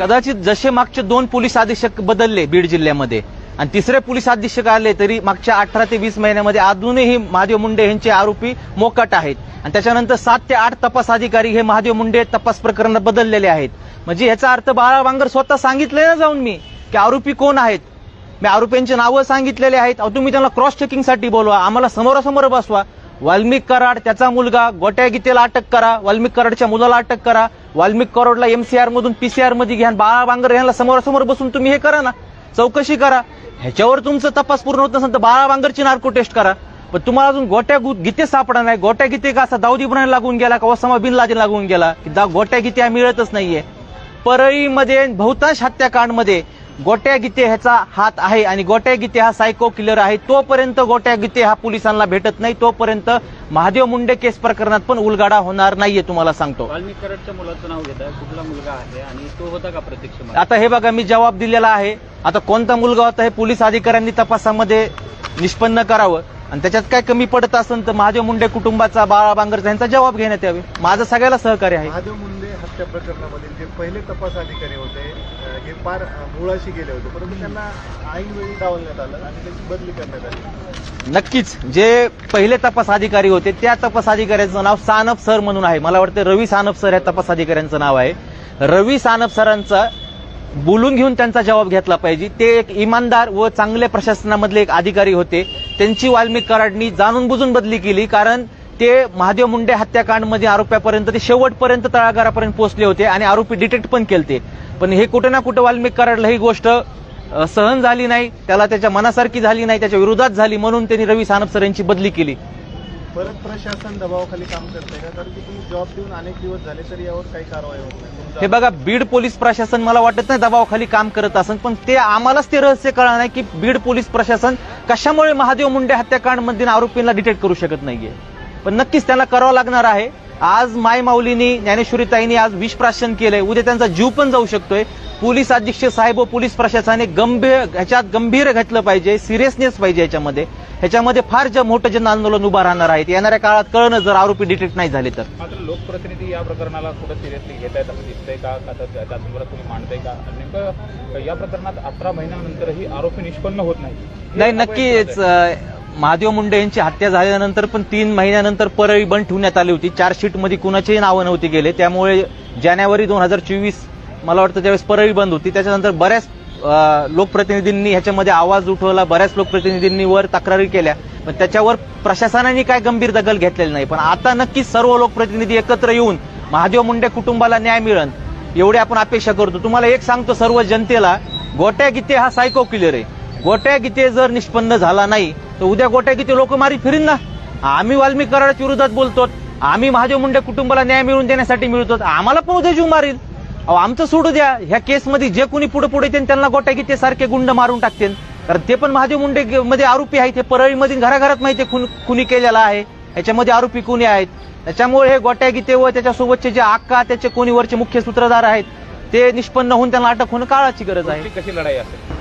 कदाचित जसे मागचे दोन पोलीस अधीक्षक बदलले बीड जिल्ह्यामध्ये आणि तिसरे पोलीस अधीक्षक आले तरी मागच्या अठरा ते वीस महिन्यामध्ये अजूनही महादेव मुंडे यांचे आरोपी मोकाट आहेत. आणि त्याच्यानंतर सात ते आठ तपास अधिकारी हे महादेव मुंडे तपास प्रकरणात बदललेले आहेत. म्हणजे याचा अर्थ बाळा वांगर स्वतः सांगितले ना जाऊन मी की आरोपी कोण आहेत? मी आरोपींची नावं सांगितलेले आहेत. अहो, तुम्ही त्यांना क्रॉस चेकिंगसाठी बोलवा. आम्हाला समोरासमोर बसवा. वाल्मिक कराड त्याचा मुलगा गोट्या गीतेला अटक करा वाल्मिक कराडच्या मुलाला अटक करा. वाल्मिक कराडला एमसीआर मधून पीसीआरमध्ये घ्या बाळा बांगर यांना समोरासमोर बसून तुम्ही हे करा ना. चौकशी करा. ह्याच्यावर तुमचं तपास पूर्ण होत नसेल तर बाळा बांगरची नार्को टेस्ट करा. पण तुम्हाला अजून गोट्या गु- गीते सापडा नाही. गोट्या गीते का असा दाऊद इब्राहिम लागून गेला का ओसामा बिन लादेन लागून गेला? की दा- गोट्या गीते मिळतच नाहीये. परळीमध्ये बहुतांश हत्याकांडमध्ये गोट्या गीते ह्याचा हात आहे आणि गोट्या गीते हा सायको किलर आहे. तोपर्यंत गोट्या गीते हा पोलिसांना भेटत नाही. तोपर्यंत महादेव मुंडे केस प्रकरणात पण उलगाडा होणार नाहीये तुम्हाला सांगतो. मुलाचं नाव घेत. कुठला मुलगा आहे आणि तो होता का प्रत्यक्ष आता हे बघा मी जबाब दिलेला आहे. आता कोणता मुलगा होता हे पोलीस अधिकाऱ्यांनी तपासामध्ये निष्पन्न करावं. आणि त्याच्यात काय कमी पडत असेल तर महादेव मुंडे कुटुंबाचा बाळा बांगरचा यांचा जबाब घेण्यात यावे. माझं सगळ्याला सहकार्य आहे. महादेव मुंडे हत्या प्रकरणामध्ये जे पहिले तपास अधिकारी होते हे फार मुळाशी गेले होते. परंतु त्यांना ऐनवेळी डावलण्यात आलं आणि त्यांची बदली करण्यात आली. नक्कीच. जे पहिले तपास अधिकारी होते त्या तपास अधिकाऱ्यांचं नाव सानप सर म्हणून आहे. मला वाटतं रवी सानप सर या तपास अधिकाऱ्यांचं नाव आहे. रवी सानप सरांचा बोलून घेऊन त्यांचा जबाब घेतला पाहिजे. ते एक इमानदार व चांगल्या प्रशासनामधले एक अधिकारी होते. त्यांची वाल्मिक कराडनी जाणून बुजून बदली केली कारण ते महादेव मुंडे हत्याकांडमध्ये आरोप्यापर्यंत ते शेवटपर्यंत तळागारापर्यंत पोहोचले होते आणि आरोपी डिटेक्ट पण केलते. पण हे कुठे ना कुठे वाल्मिक कराडला ही गोष्ट सहन झाली नाही. त्याला त्याच्या मनासारखी झाली नाही त्याच्या विरोधात झाली म्हणून त्यांनी रवी सानप सर यांची बदली केली. परत प्रशासन दबावाखाली काम करते का? कारण की तुम्ही जॉब देऊन अनेक दिवस झाले तरी यावर काही कारवाई होत नाही. हे बघा बीड पोलीस प्रशासन मला वाटत नाही दबावाखाली काम करत असन पण ते आम्हालाच ते रहस्य कळणार नाही की बीड पोलीस प्रशासन कशामुळे महादेव मुंडे हत्याकांडमध्ये आरोपींना डिटेक्ट करू शकत नाहीये. पण नक्कीच त्यांना करावं लागणार आहे. आज माय माऊलीनी ज्ञानेश्वरीताईंनी आज विष प्राशन केलंय. उद्या त्यांचा जीव पण जाऊ शकतोय. पोलीस अधीक्षक साहेब व पोलीस प्रशासनाने गंभीर ह्याच्यात गंभीर घेतलं पाहिजे सिरियसनेस पाहिजे ह्याच्यामध्ये. ह्याच्यामध्ये फार जे मोठं जन आंदोलन उभं राहणार आहे येणाऱ्या काळात कळणं जर आरोपी डिटेक्ट नाही झाले तर. मात्र लोकप्रतिनिधी या प्रकरणाला कुठं सिरियसली घेत आहेत असं दिसतंय का? तुम्ही मांडताय का? नेमकं या प्रकरणात अठरा महिन्यानंतरही आरोपी निष्पन्न होत नाही नाही नक्कीच महादेव मुंडे यांची हत्या झाल्यानंतर पण तीन महिन्यानंतर परळी बंद ठेवण्यात आली होती. चार शीटमध्ये कुणाचेही नावं नव्हती गेले. त्यामुळे जानेवारी दोन हजार चोवीस मला वाटतं त्यावेळेस परळी बंद होती. त्याच्यानंतर बऱ्याच लोकप्रतिनिधींनी ह्याच्यामध्ये आवाज उठवला. बऱ्याच लोकप्रतिनिधींनी वर तक्रारी केल्या. पण त्याच्यावर प्रशासनाने काय गंभीर दखल घेतलेली नाही. पण आता नक्कीच सर्व लोकप्रतिनिधी एकत्र येऊन महादेव मुंडे कुटुंबाला न्याय मिळन एवढी आपण अपेक्षा करतो. तुम्हाला एक सांगतो सर्व जनतेला गोट्या गीते हा सायको किलर आहे. गोट्या गीते जर निष्पन्न झाला नाही तर उद्या गोट्या गीते लोक मारी फिरीन ना. आम्ही वाल्मिक कराडाच्या विरोधात बोलतो आम्ही महादेव मुंडे कुटुंबाला न्याय मिळवून देण्यासाठी मिळतो आम्हाला पण उद्या जीव मारील अहो आमचं सोडू द्या. ह्या केसमध्ये जे कोणी पुढे पुढे येतील त्यांना गोट्या गीते सारखे गुंड मारून टाकतील कारण ते पण महादेव मुंडे मध्ये आरोपी आहेत. हे परळीमध्ये घराघरात माहिती आहे खुन- खुनी केलेला आहे. ह्याच्यामध्ये आरोपी कोणी आहेत? त्याच्यामुळे हे गोट्या गीते व त्याच्यासोबतचे जे आक्का त्याचे कोणी वरचे मुख्य सूत्रधार आहेत ते निष्पन्न होऊन त्यांना अटक होणं काळाची गरज आहे. कशी लढाई असेल?